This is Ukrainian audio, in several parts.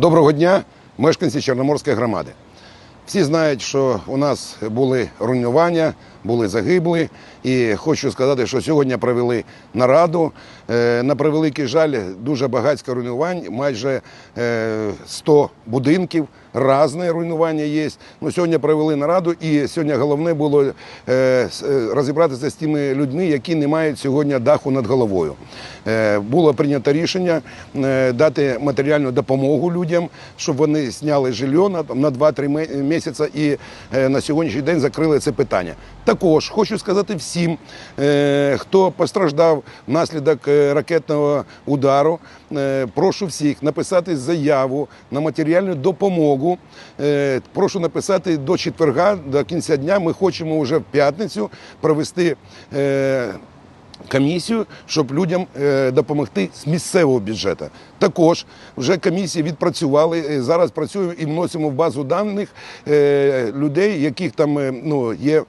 Доброго дня, мешканці Чорноморської громади. Всі знають, що у нас були руйнування, були загиблі. І хочу сказати, що сьогодні провели нараду. Е, На превеликий жаль, дуже багатько руйнувань, майже е, 100 будинків. Разне руйнування є. Ну, сьогодні провели нараду, і сьогодні головне було е, е, розібратися з тими людьми, які не мають сьогодні даху над головою. Е, було прийнято рішення е, дати матеріальну допомогу людям, щоб вони зняли жилье на, там, на 2-3 ме- місяці і е, на сьогоднішній день закрили це питання. Також хочу сказати всім, е, хто постраждав внаслідок е, ракетного удару, прошу всіх написати заяву на матеріальну допомогу. Прошу написати до четверга, до кінця дня. Ми хочемо вже в п'ятницю провести. Комісію, щоб людям е, допомогти з місцевого бюджету. Також вже комісії відпрацювали. е, Зараз працюємо і вносимо в базу даних е, людей, яких там ну, є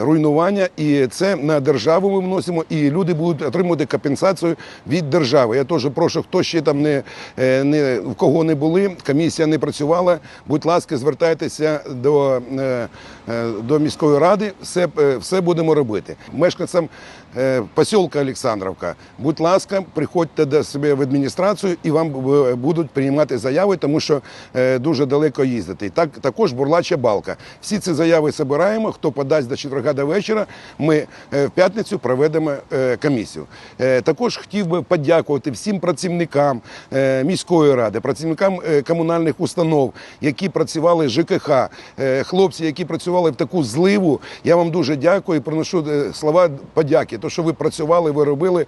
руйнування, і це на державу ми вносимо, і люди будуть отримувати компенсацію від держави. Я теж прошу, хто ще там не, е, не в кого не були, комісія не працювала. Будь ласка, звертайтеся до, е, е, до міської ради, все, е, все будемо робити. Мешканцям е, посілка Олександровка, будь ласка, приходьте до себе в адміністрацію і вам будуть приймати заяви, тому що е, дуже далеко їздити. Так також бурлача балка. Всі ці заяви збираємо. Хто подасть до четверга до вечора, ми е, в п'ятницю проведемо е, комісію. Е, Також хотів би подякувати всім працівникам міської ради, працівникам комунальних установ, які працювали ЖКХ, хлопці, які працювали в таку зливу. Я вам дуже дякую і приношу слова подяки. То, що ви працювали, ви робили.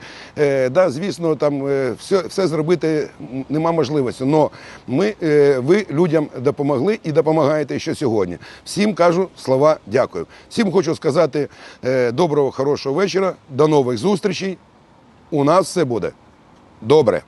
Да, звісно, там все, все зробити нема можливості. Но ми, ви людям допомогли і допомагаєте ще сьогодні. Всім кажу слова дякую. Всім хочу сказати е, доброго, хорошого вечора. До нових зустрічей. У нас все буде добре.